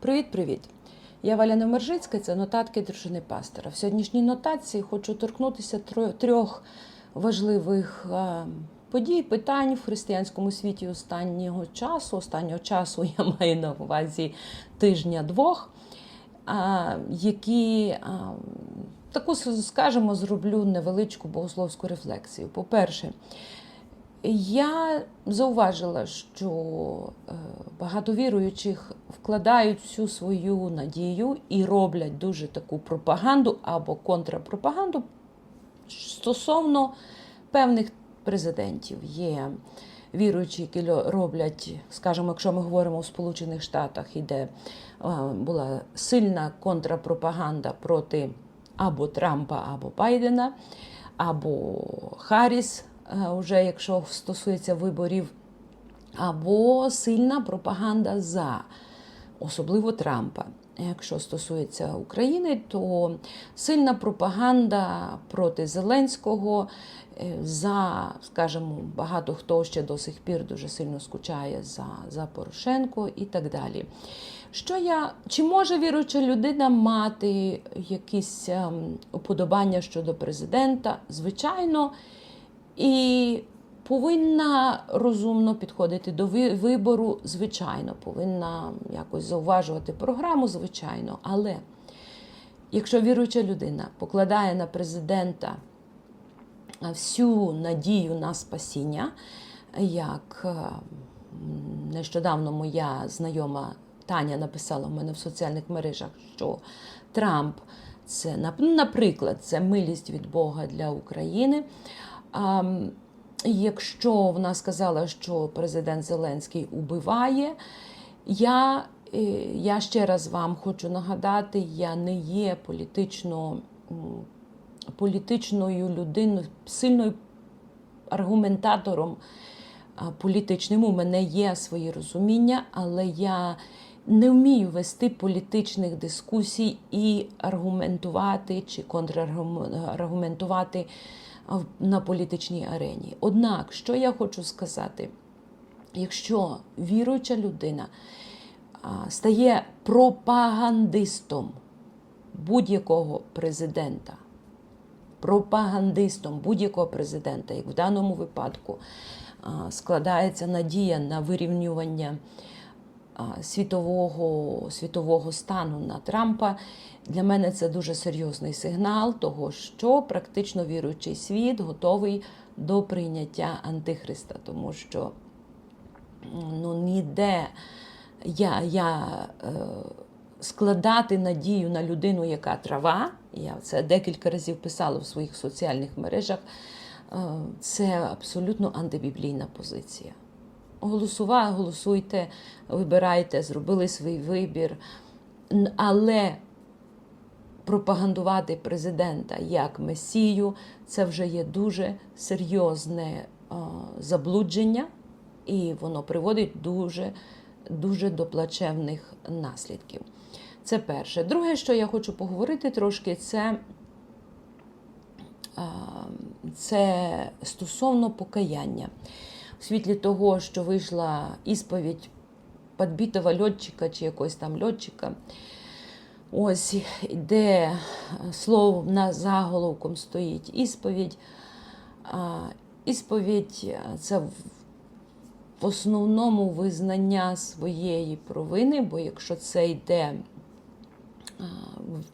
Привіт-привіт! Я Валя Немержицька, це нотатки дружини пастора. В сьогоднішній нотації хочу торкнутися трьох важливих подій, питань в християнському світі останнього часу. Останнього часу я маю на увазі тижня-двох, які таку, скажімо, зроблю невеличку богословську рефлексію. По-перше, я зауважила, що е, багато віруючих вкладають всю свою надію і роблять дуже таку пропаганду або контрапропаганду стосовно певних президентів. Є віруючі, які роблять, скажімо, якщо ми говоримо у Сполучених Штатах, іде е, була сильна контрапропаганда проти або Трампа, або Байдена, або Харріс, вже якщо стосується виборів, або сильна пропаганда за, особливо Трампа. Якщо стосується України, то сильна пропаганда проти Зеленського е, за, скажімо, багато хто ще до сих пір дуже сильно скучає за, за Порошенко і так далі. Що я, чи може віруюча людина мати якісь ем, уподобання щодо президента? Звичайно, і повинна розумно підходити до вибору, звичайно, повинна якось зауважувати програму, звичайно. Але якщо віруюча людина покладає на президента всю надію на спасіння, як е, нещодавно моя знайома Таня написала в мене в соціальних мережах, що Трамп це, наприклад, це милість від Бога для України. А, Якщо вона сказала, що президент Зеленський убиває, я, е, я ще раз вам хочу нагадати, я не є політично, політичною людиною, сильною аргументатором політичним. У мене є свої розуміння, але я не вмію вести політичних дискусій і аргументувати чи контраргументувати на політичній арені. Однак, що я хочу сказати, якщо віруюча людина стає пропагандистом будь-якого президента, пропагандистом будь-якого президента, як в даному випадку складається надія на вирівнювання світового, світового стану на Трампа. Для мене це дуже серйозний сигнал того, що практично віруючий світ готовий до прийняття Антихриста, тому що ну, ніде я, я е, складати надію на людину, яка трава, я це декілька разів писала в своїх соціальних мережах, е, це абсолютно антибіблійна позиція. Голосува, голосуйте, вибирайте, зробили свій вибір. Але пропагандувати президента як месію це вже є дуже серйозне заблудження, і воно приводить дуже, дуже до плачевних наслідків. Це перше. Друге, що я хочу поговорити трошки, це, це стосовно покаяння. У світлі того, що вийшла ісповідь підбитого льотчика чи якогось там льотчика, ось де слово на заголовком стоїть ісповідь. Ісповідь це в в основному визнання своєї провини, бо якщо це йде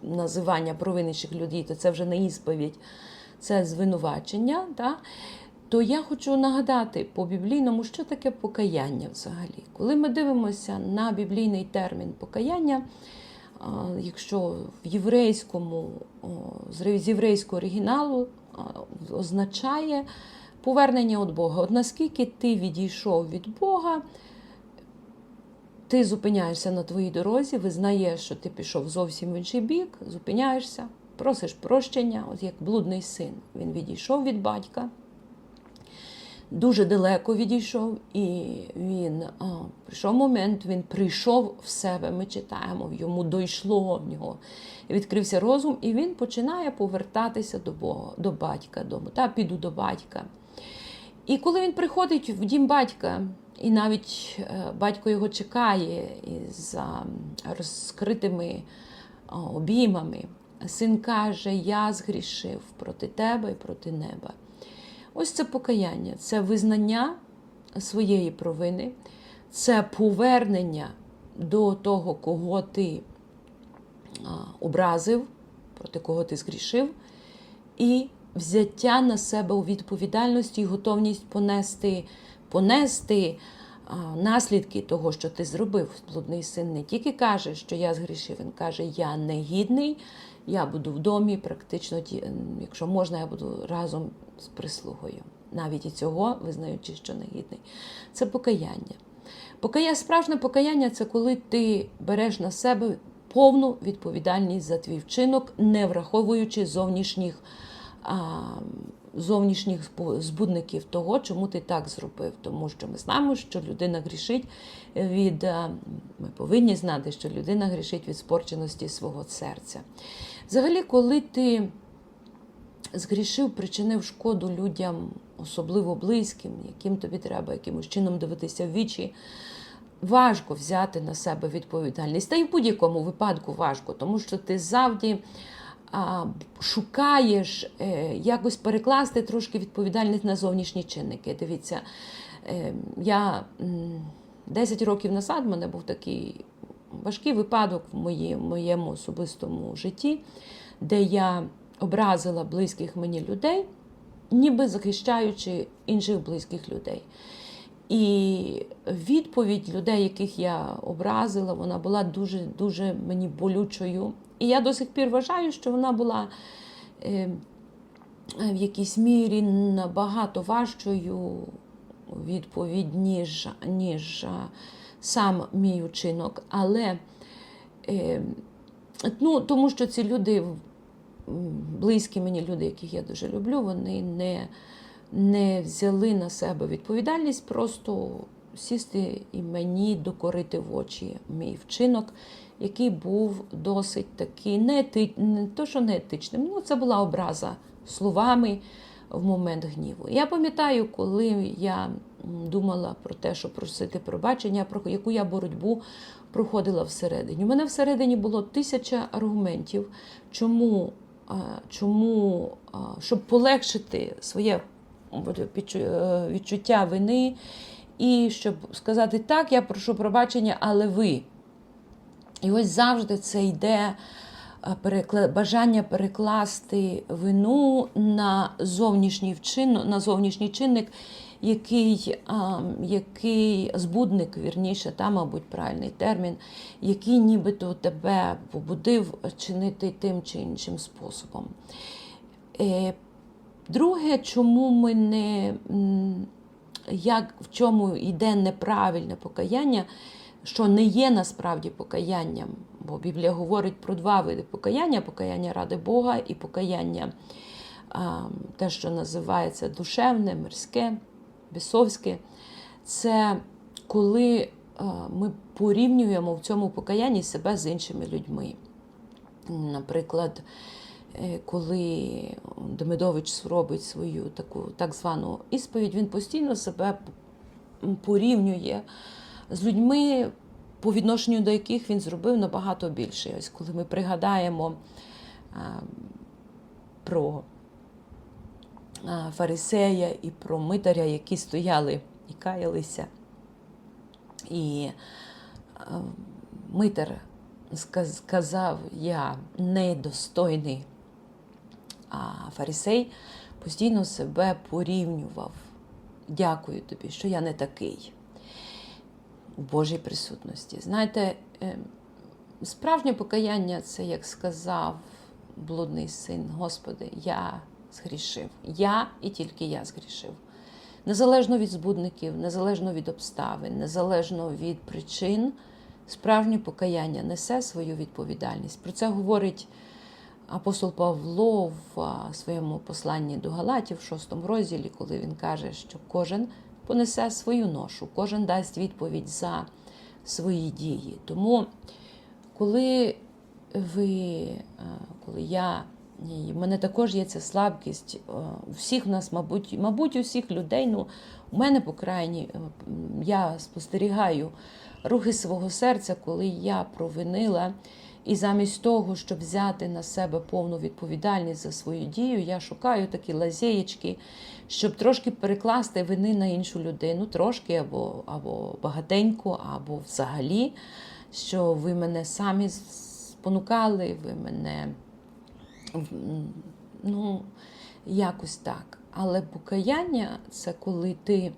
називання провинніших людей, то це вже не ісповідь, це звинувачення. Да? То я хочу нагадати по біблійному, що таке покаяння взагалі. Коли ми дивимося на біблійний термін покаяння, якщо в єврейському, з єврейського оригіналу означає повернення від Бога. От наскільки ти відійшов від Бога, ти зупиняєшся на твоїй дорозі, визнаєш, що ти пішов зовсім в інший бік, зупиняєшся, просиш прощення, от як блудний син. Він відійшов від батька, дуже далеко відійшов, і він а, прийшов момент, він прийшов в себе. Ми читаємо, йому дійшло в нього. Відкрився розум, і він починає повертатися до Бога, до батька, дому. Та піду до батька. І коли він приходить в дім батька, І навіть е, батько його чекає із розкритими обіймами. Син каже: Я згрішив проти тебе і проти неба. Ось це покаяння, це визнання своєї провини, це повернення до того, кого ти образив, проти кого ти згрішив, і взяття на себе у відповідальності і готовність понести, понести наслідки того, що ти зробив. Блудний син не тільки каже, що я згрішив, він каже, я негідний, я буду в домі, практично, ті- якщо можна, я буду разом з прислугою. Навіть і цього, визнаючи, що негідний. Це покаяння. Покая... Справжнє покаяння це коли ти береш на себе повну відповідальність за твій вчинок, не враховуючи зовнішніх, а, зовнішніх збу- збудників того, чому ти так зробив. Тому що ми знаємо, що людина грішить від. Ми повинні знати, що людина грішить від спорченості свого серця. Взагалі, коли ти згрішив, причинив шкоду людям, особливо близьким, яким тобі треба якимось чином дивитися в вічі. Важко взяти на себе відповідальність. Та й в будь-якому випадку важко, тому що ти завжди шукаєш е, якось перекласти трошки відповідальність на зовнішні чинники. Дивіться, е, я 10 років назад в мене був такий важкий випадок в моє- в моєму особистому житті, де я образила близьких мені людей, ніби захищаючи інших близьких людей. І відповідь людей, яких я образила, вона була дуже дуже мені болючою. І я до сих пір вважаю, що вона була е, в якійсь мірі набагато важчою відповідь, ніж, ніж сам мій учинок. Але е, ну, тому що ці люди, близькі мені люди, яких я дуже люблю, вони не, не взяли на себе відповідальність, просто сісти і мені докорити в очі мій вчинок, який був досить такий не, то, що не етичним, ну це була образа словами в момент гніву. Я пам'ятаю, коли я думала про те, що просити пробачення, про яку я боротьбу проходила всередині. У мене всередині було тисяча аргументів, чому, чому щоб полегшити своє е, відчуття вини, і щоб сказати, так, я прошу пробачення, але ви. І ось завжди це йде е, бажання перекласти вину на зовнішній вчин, на зовнішній чинник, який, який збудник, вірніше, та, мабуть, правильний термін, який нібито тебе побудив чинити тим чи іншим способом. Е, Друге, чому ми не як в чому йде неправильне покаяння, що не є насправді покаянням, бо Біблія говорить про два види покаяння: покаяння ради Бога і покаяння, те, що називається душевне, мирське, бісовське. Це коли ми порівнюємо в цьому покаянні себе з іншими людьми. Наприклад, е, коли Демидович робить свою таку так звану ісповідь, він постійно себе порівнює з людьми, по відношенню до яких він зробив набагато більше. Ось коли ми пригадаємо а, про а, фарисея і про митаря, які стояли і каялися, і а, митар сказав, я недостойний, а фарисей постійно себе порівнював. Дякую тобі, що я не такий у Божій присутності. Знаєте, е, справжнє покаяння це, як сказав блудний син, Господи, я згрішив. Я і тільки я згрішив. Незалежно від збудників, незалежно від обставин, незалежно від причин, справжнє покаяння несе свою відповідальність. Про це говорить апостол Павло в своєму посланні до Галатів, в шостому розділі, коли він каже, що кожен понесе свою ношу, кожен дасть відповідь за свої дії. Тому, коли ви, коли я в мене також є ця слабкість. Е, У всіх нас, мабуть, мабуть, у людей. Ну, у мене, по крайній, е, я спостерігаю рухи свого серця, коли я провинила. І замість того, щоб взяти на себе повну відповідальність за свою дію, я шукаю такі лазєєчки, щоб трошки перекласти вини на іншу людину, трошки або, або багатенько, або взагалі, що ви мене самі спонукали, ви мене ну, якось так. Але покаяння це коли ти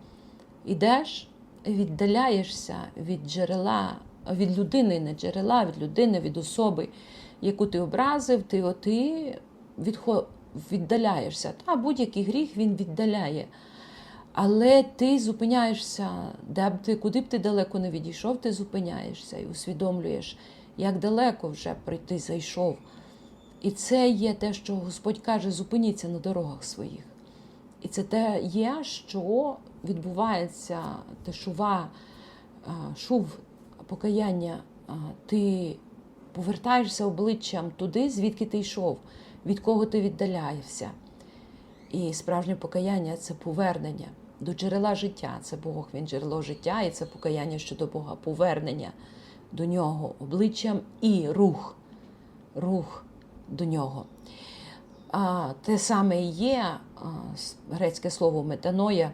йдеш, віддаляєшся від джерела, від людини, не джерела, від людини, від особи, яку ти образив, ти, ти відхо, віддаляєшся. Та будь-який гріх він віддаляє. Але ти зупиняєшся, де б ти, куди б ти далеко не відійшов, ти зупиняєшся і усвідомлюєш, як далеко вже прийти зайшов. І це є те, що Господь каже: зупиніться на дорогах своїх. І це те є, що відбувається тишува, шув покаяння. Ти повертаєшся обличчям туди, звідки ти йшов, від кого ти віддаляєшся. І справжнє покаяння це повернення до джерела життя. Це Бог, він джерело життя, і це покаяння щодо Бога, повернення до нього обличчям і рух, рух до нього. А, те саме і є грецьке слово метаноя,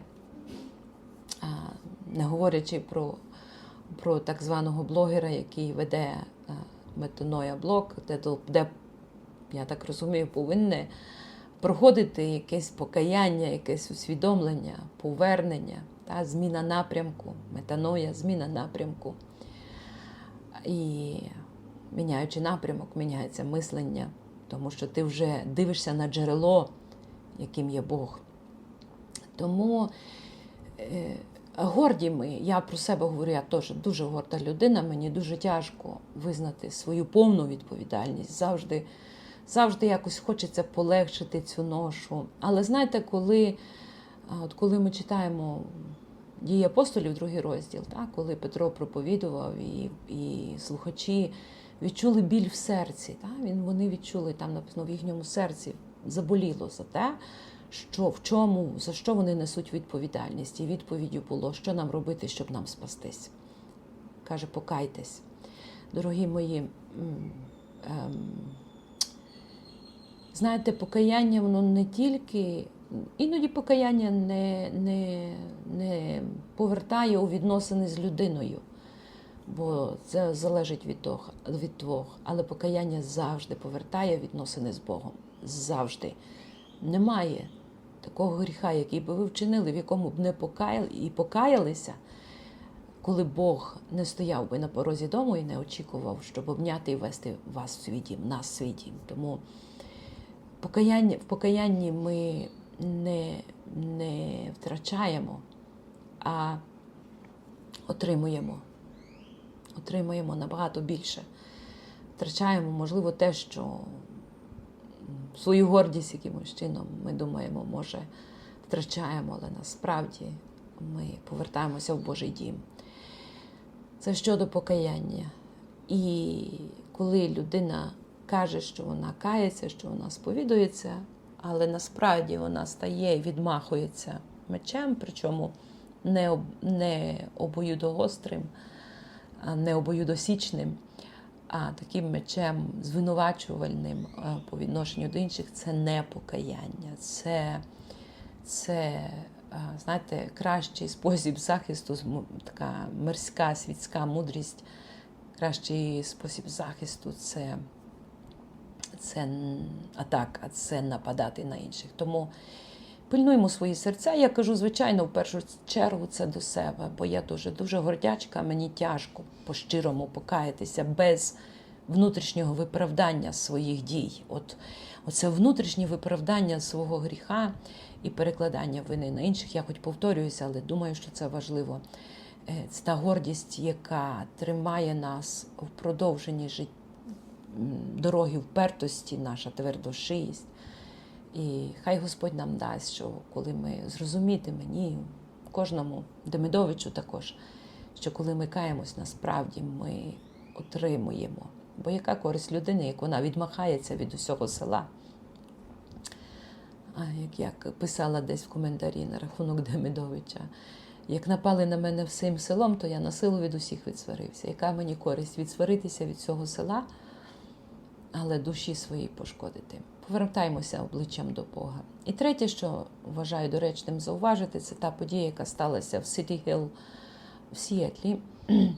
не говорячи про, про так званого блогера, який веде метаноя блог, де, де, я так розумію, повинне проходити якесь покаяння, якесь усвідомлення, повернення, та, зміна напрямку, метаноя, зміна напрямку. І міняючи напрямок, міняється мислення, тому що ти вже дивишся на джерело, яким є Бог. Тому е, горді ми, я про себе говорю, я теж дуже горда людина, мені дуже тяжко визнати свою повну відповідальність. Завжди, завжди якось хочеться полегшити цю ношу. Але знаєте, коли, от коли ми читаємо дії апостолів, другий розділ, так, коли Петро проповідував і, і слухачі відчули біль в серці. Так, вони відчули, там написано в їхньому серці заболіло за те, що в чому, за що вони несуть відповідальність. І відповіддю було, що нам робити, щоб нам спастись. Каже, покайтесь. Дорогі мої, ем, знаєте, покаяння воно не тільки. Іноді покаяння не, не, не повертає у відносини з людиною, бо це залежить від двох, від двох. Але покаяння завжди повертає відносини з Богом. Завжди. Немає такого гріха, який би ви вчинили, в якому б не покаяли і покаялися, коли Бог не стояв би на порозі дому і не очікував, щоб обняти і вести вас в свій дім, нас в свій дім. Тому покаяння, в покаянні ми не, не втрачаємо, а отримуємо. Отримуємо набагато більше. Втрачаємо, можливо, те, що свою гордість якимось чином ми думаємо, може, втрачаємо, але насправді ми повертаємося в Божий дім. Це щодо покаяння. І коли людина каже, що вона кається, що вона сповідується, але насправді вона стає і відмахується мечем, причому не, обоюдогострим, не обоюдосічним, а таким мечем звинувачувальним а, по відношенню до інших це не покаяння, це, це а, знаєте, кращий спосіб захисту, така мирська світська мудрість, кращий спосіб захисту це це атака, це нападати на інших. Тому пильнуємо свої серця. Я кажу, звичайно, в першу чергу це до себе, бо я дуже дуже гордячка, мені тяжко по-щирому покаятися без внутрішнього виправдання своїх дій. От оце внутрішнє виправдання свого гріха і перекладання вини на інших. Я хоч повторююся, але думаю, що це важливо. Це та гордість, яка тримає нас в продовженні життя дороги впертості, наша твердошиїсть. І хай Господь нам дасть, що коли ми зрозуміти мені, кожному Демидовичу також, що коли ми каємось, насправді ми отримуємо. Бо яка користь людини, як вона відмахається від усього села, а, як, як писала десь в коментарі на рахунок Демидовича. Як напали на мене всім селом, то я на силу від усіх відсварився. Яка мені користь відсваритися від цього села, але душі своїй пошкодити. Повертаємося обличчям до Бога. І третє, що вважаю доречним зауважити, це та подія, яка сталася в Сіті Гілл в Сіетлі.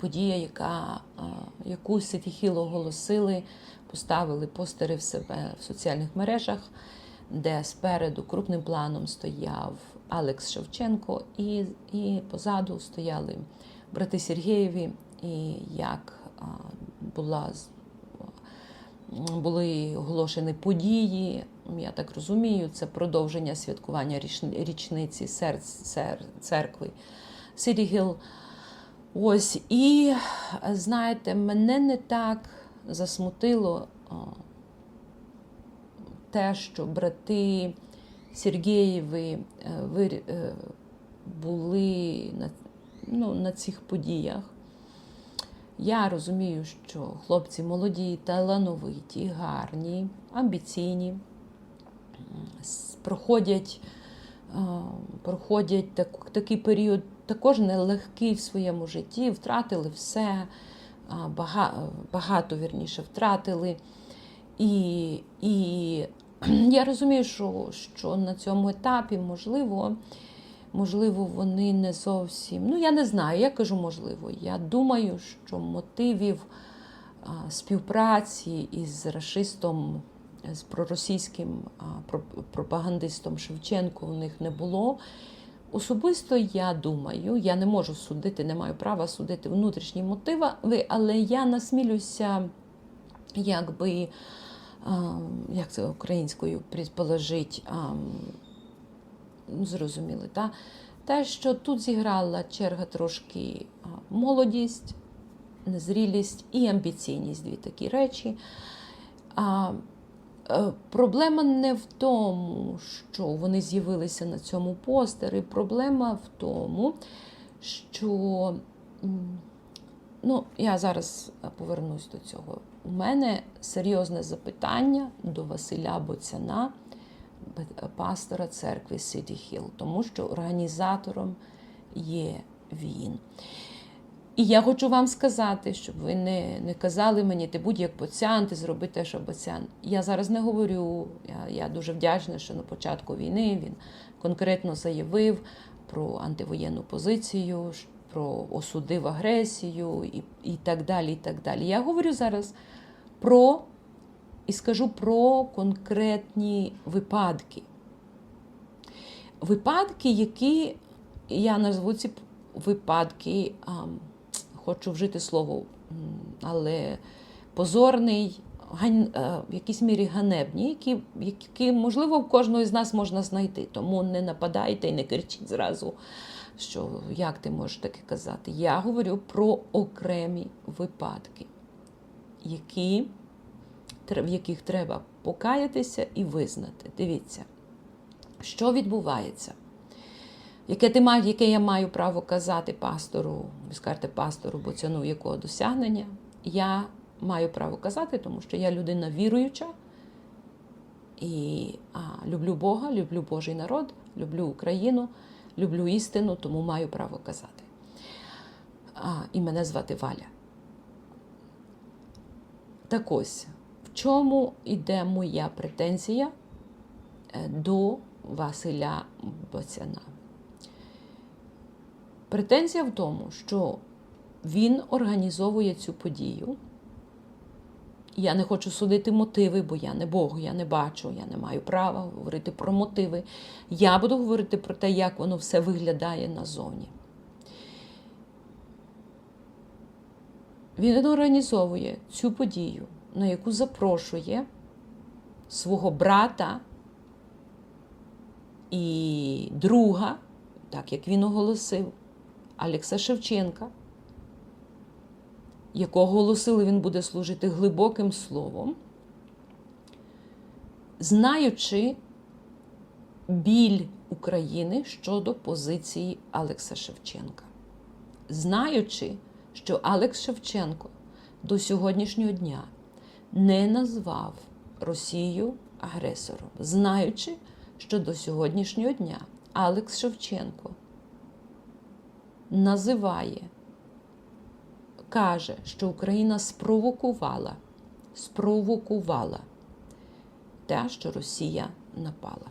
Подія, яка, яку Сіті Хіл оголосили, поставили постери в себе в соціальних мережах, де спереду крупним планом стояв Алекс Шевченко, і, і позаду стояли брати Сергієві, і як була були оголошені події. Я так розумію, це продовження святкування річниці церкви Сіті Гіл. Ось і знаєте, мене не так засмутило те, що брати Сергієві е, е, були на, ну, на цих подіях. Я розумію, що хлопці молоді, талановиті, гарні, амбіційні, проходять, проходять так, такий період також нелегкий в своєму житті, втратили все, а, бага- багато вірніше втратили. І, і я розумію, що, що на цьому етапі можливо, можливо, вони не зовсім. Ну, я не знаю, я кажу можливо. Я думаю, що мотивів співпраці із расистом, з проросійським пропагандистом Шевченко у них не було. Особисто я думаю, я не можу судити, не маю права судити внутрішні мотиви, але я насмілюся, якби, як це українською предположить, зрозуміли, та? те, що тут зіграла черга трошки молодість, незрілість і амбіційність дві такі речі. А, е, Проблема не в тому, що вони з'явилися на цьому постері. Проблема в тому, що ну, я зараз повернусь до цього. У мене серйозне запитання до Василя Боцяна, пастора церкви Сіті Хіл, тому що організатором є він. І я хочу вам сказати, щоб ви не, не казали мені, ти будь як боцян, ти зроби те, що боцян. Я зараз не говорю. Я, я дуже вдячна, що на початку війни він конкретно заявив про антивоєнну позицію, про осудив агресію і, і так далі. і так далі. Я говорю зараз про і скажу про конкретні випадки. Випадки, які я назву ці випадки, а, хочу вжити слово, але позорний, гань, е, в якійсь мірі ганебні, які, які, можливо, в кожного з нас можна знайти. Тому не нападайте і не кричіть зразу, що як ти можеш таке казати. Я говорю про окремі випадки, які, в яких треба покаятися і визнати. Дивіться, що відбувається. Яке, ти має, яке я маю право казати пастору, скажете пастору, бо ціну якого досягнення, я маю право казати, тому що я людина віруюча і а, люблю Бога, люблю Божий народ, люблю Україну, люблю істину, тому маю право казати. А, і мене звати Валя. Так ось, чому йде моя претензія е, до Василя Боцяна? Претензія в тому, що він організовує цю подію. Я не хочу судити мотиви, бо я не Бог, я не бачу, я не маю права говорити про мотиви. Я буду говорити про те, як воно все виглядає назовні. Він організовує цю подію, на яку запрошує свого брата і друга, так як він оголосив, Алекса Шевченка, якого оголосили, він буде служити глибоким словом, знаючи біль України щодо позиції Алекса Шевченка, знаючи, що Алекс Шевченко до сьогоднішнього дня не назвав Росію агресором, знаючи, що до сьогоднішнього дня Алекс Шевченко називає, каже, що Україна спровокувала, спровокувала те, що Росія напала.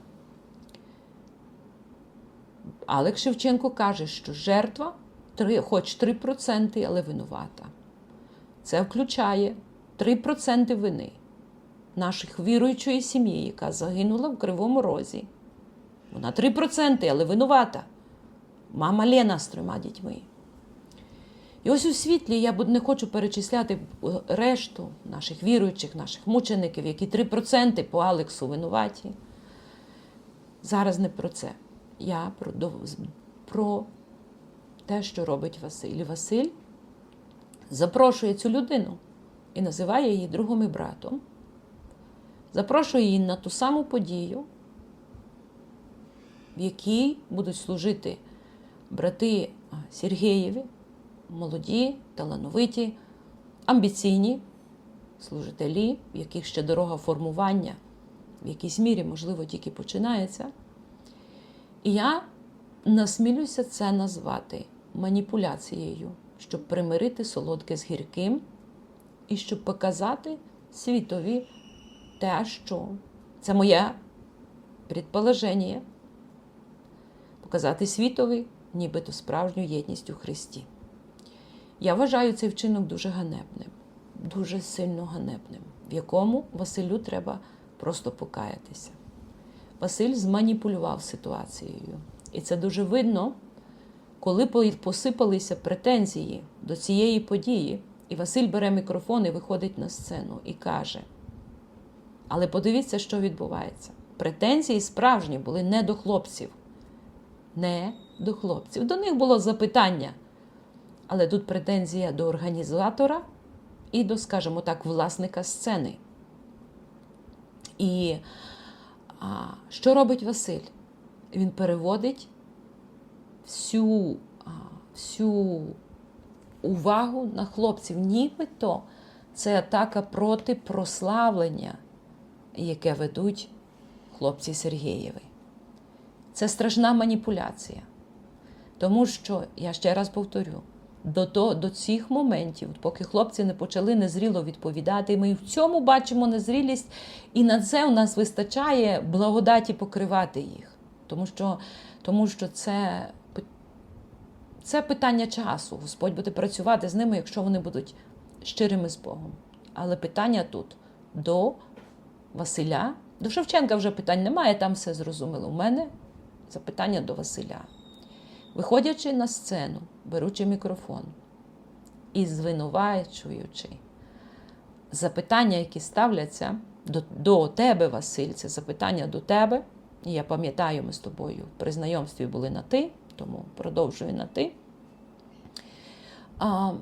Алекс Шевченко каже, що жертва хоч 3%, але винувата. Це включає 3% вини наших віруючої сім'ї, яка загинула в Кривому Розі. Вона 3%, але винувата. Мама Лена з трьома дітьми. І ось у світлі я не хочу перечисляти решту наших віруючих, наших мучеників, які 3% по Алексу винуваті. Зараз не про це. Я про, про те, що робить Василь. Василь запрошує цю людину і називає її другом і братом. Запрошує її на ту саму подію, в якій будуть служити брати а, Сергієві, молоді, талановиті, амбіційні служителі, в яких ще дорога формування в якійсь мірі, можливо, тільки починається. І я насмілюся це назвати маніпуляцією, щоб примирити солодке з гірким і щоб показати світові те, що це моє предположення, показати світові, нібито справжню єдність у Христі. Я вважаю цей вчинок дуже ганебним, дуже сильно ганебним, в якому Василю треба просто покаятися. Василь зманіпулював ситуацією. І це дуже видно, коли посипалися претензії до цієї події, і Василь бере мікрофон і виходить на сцену і каже: Але подивіться, що відбувається. Претензії справжні були не до хлопців. Не до хлопців. До них було запитання. Але тут претензія до організатора і до, скажімо так, власника сцени. І а, що робить Василь? Він переводить всю, а, всю увагу на хлопців. Нібито це атака проти прославлення, яке ведуть хлопці Сергієви. Це страшна маніпуляція. Тому що, я ще раз повторю, до, то, до цих моментів, поки хлопці не почали незріло відповідати, ми в цьому бачимо незрілість, і на це у нас вистачає благодаті покривати їх. Тому що, тому що це, це питання часу. Господь буде працювати з ними, якщо вони будуть щирими з Богом. Але питання тут до Василя. До Шевченка вже питань немає, там все зрозуміло. У мене запитання до Василя. Виходячи на сцену, беручи мікрофон і звинувачуючи запитання, які ставляться до, до тебе, Василь, це запитання до тебе. І я пам'ятаю, ми з тобою при знайомстві були на ти, тому продовжую на ти. А,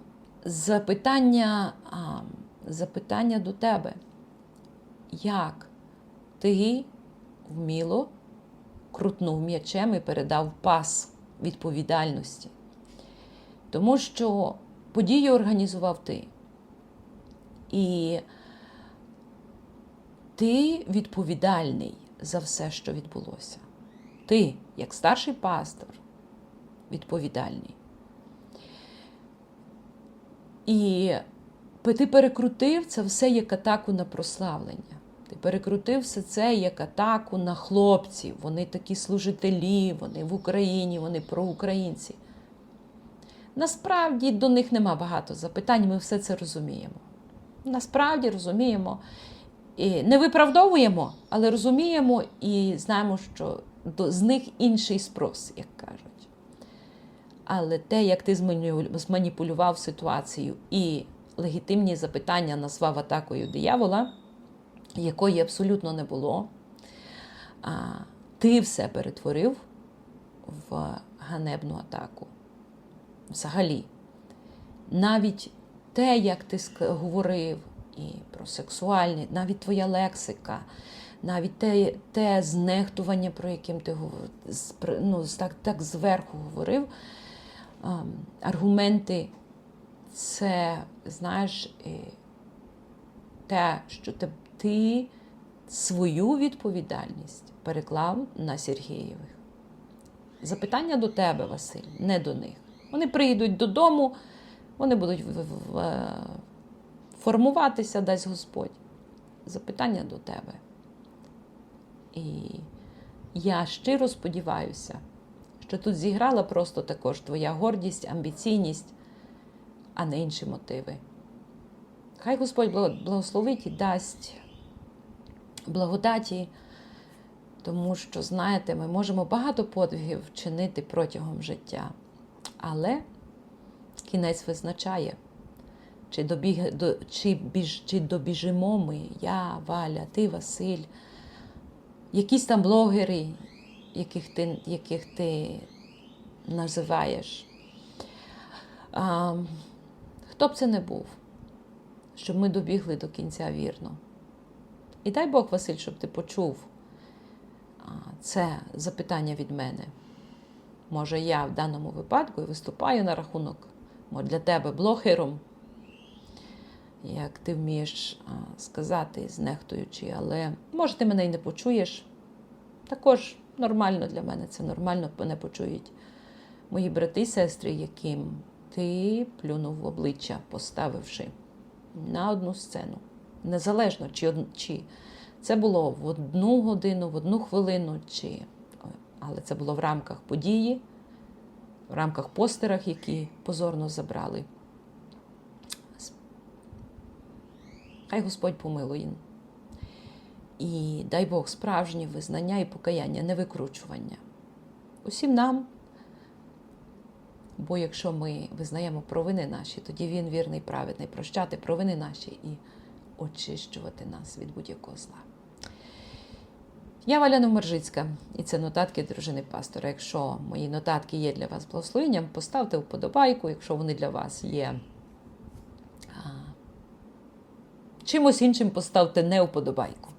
запитання, а, запитання до тебе. Як ти вміло крутнув м'ячем і передав пас відповідальності? Тому що подію організував ти. І ти відповідальний за все, що відбулося. Ти, як старший пастор, відповідальний. І ти перекрутив це все як атаку на прославлення. Ти перекрутив все це як атаку на хлопців. Вони такі служителі, вони в Україні, вони проукраїнці. Насправді до них нема багато запитань, ми все це розуміємо. Насправді розуміємо. І не виправдовуємо, але розуміємо і знаємо, що з них інший спрос, як кажуть. Але те, як ти зманіпулював ситуацію і легітимні запитання назвав атакою диявола, якої абсолютно не було, ти все перетворив в ганебну атаку. Взагалі, навіть те, як ти говорив, і про сексуальні, навіть твоя лексика, навіть те, те знехтування, про яким ти ну, так, так зверху говорив, аргументи це, знаєш, е, те, що ти, свою відповідальність переклав на Сергієвих. Запитання до тебе, Василь, не до них. Вони приїдуть додому, вони будуть е, формуватися, дасть Господь. Запитання до тебе. І я щиро сподіваюся, що тут зіграла просто також твоя гордість, амбіційність, а не інші мотиви. Хай Господь благословить і дасть благодаті, тому що, знаєте, ми можемо багато подвигів вчинити протягом життя, але кінець визначає, чи, добіг, до, чи, біж, чи добіжимо ми, я, Валя, ти, Василь, якісь там блогери, яких ти, яких ти називаєш. А, хто б це не був, щоб ми добігли до кінця вірно. І дай Бог, Василь, щоб ти почув це запитання від мене. Може, я в даному випадку і виступаю на рахунок мо, для тебе блогером, як ти вмієш сказати, знехтуючи, але може ти мене й не почуєш. Також нормально для мене, це нормально мене почують мої брати і сестри, яким ти плюнув в обличчя, поставивши на одну сцену. Незалежно, чи, чи це було в одну годину, в одну хвилину, чи... але це було в рамках події, в рамках постерах, які позорно забрали. Хай Господь помилує. І дай Бог справжнє визнання і покаяння, не викручування. Усім нам. Бо якщо ми визнаємо провини наші, тоді він вірний, праведний, прощати провини наші і очищувати нас від будь-якого зла. Я Валя Номержицька, і це нотатки дружини пастора. Якщо мої нотатки є для вас благословенням, поставте вподобайку, якщо вони для вас є чимось іншим, поставте не вподобайку.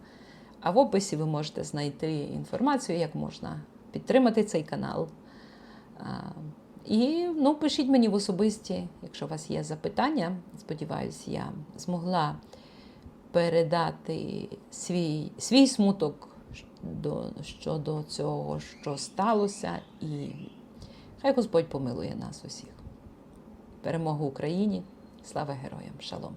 А в описі ви можете знайти інформацію, як можна підтримати цей канал. І ну, пишіть мені в особисті, якщо у вас є запитання. Сподіваюсь, я змогла передати свій, свій смуток до, щодо цього, що сталося, і хай Господь помилує нас усіх. Перемогу Україні! Слава героям! Шалом!